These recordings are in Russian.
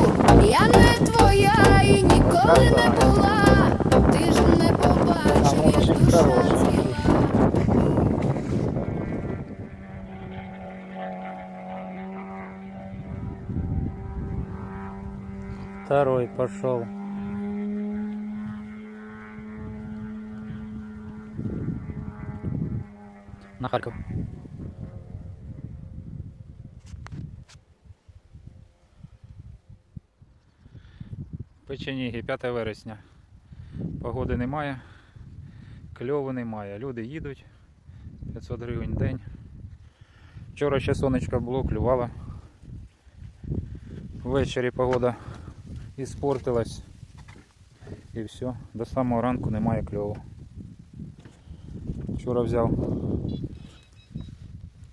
плачу, я не твоя і ніколи не була. Ти ж не побачив, як душа ціла. Второй пошел. На Харьков. Печеніги, 5 вересня. Погоди немає, кльову немає. Люди їдуть. 500 гривень день. Вчора ще сонечко було, клювало. Ввечері погода іспортилась. І все. До самого ранку немає кльову. Вчора взяв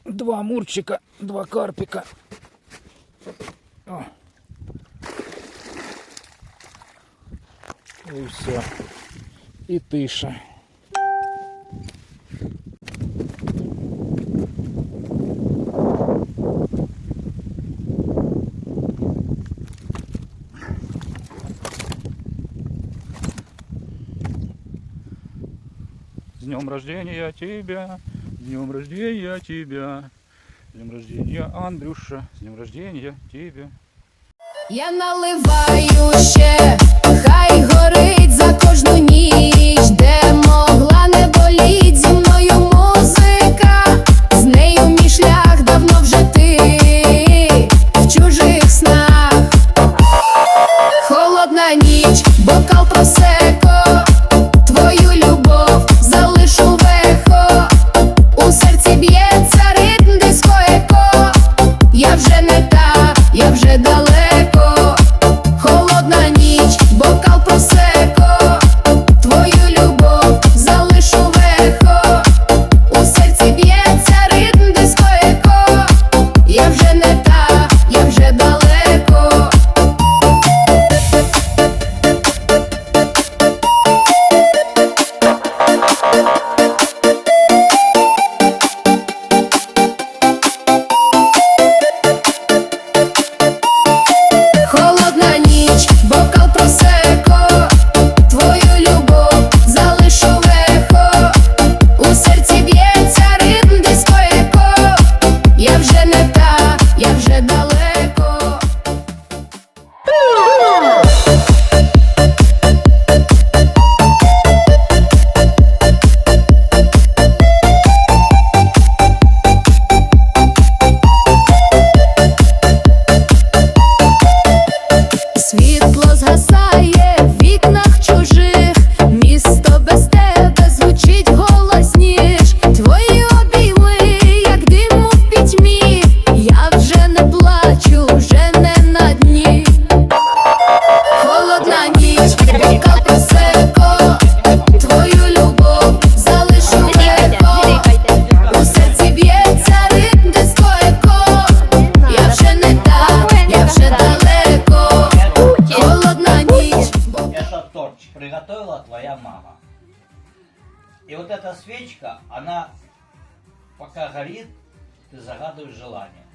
два мурчика, два карпіка. І все. І тиша. С днем рождения тебя, с днем рождения тебя, с днем рождения, Андрюша, с днем рождения тебя. Я наливаю ще, хай горить Приготовила твоя мама. И вот эта свечка, она пока горит, ты загадываешь желание.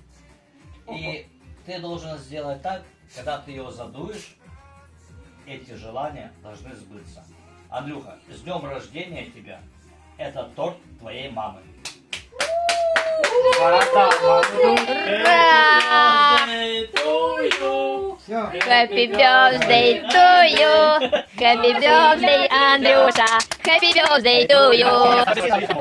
И ты должен сделать так, когда ты ее задуешь, эти желания должны сбыться. Андрюха, с днем рождения тебя! Это торт твоей мамы. Happy birthday to you. Happy birthday, Andrusha. Happy birthday to you.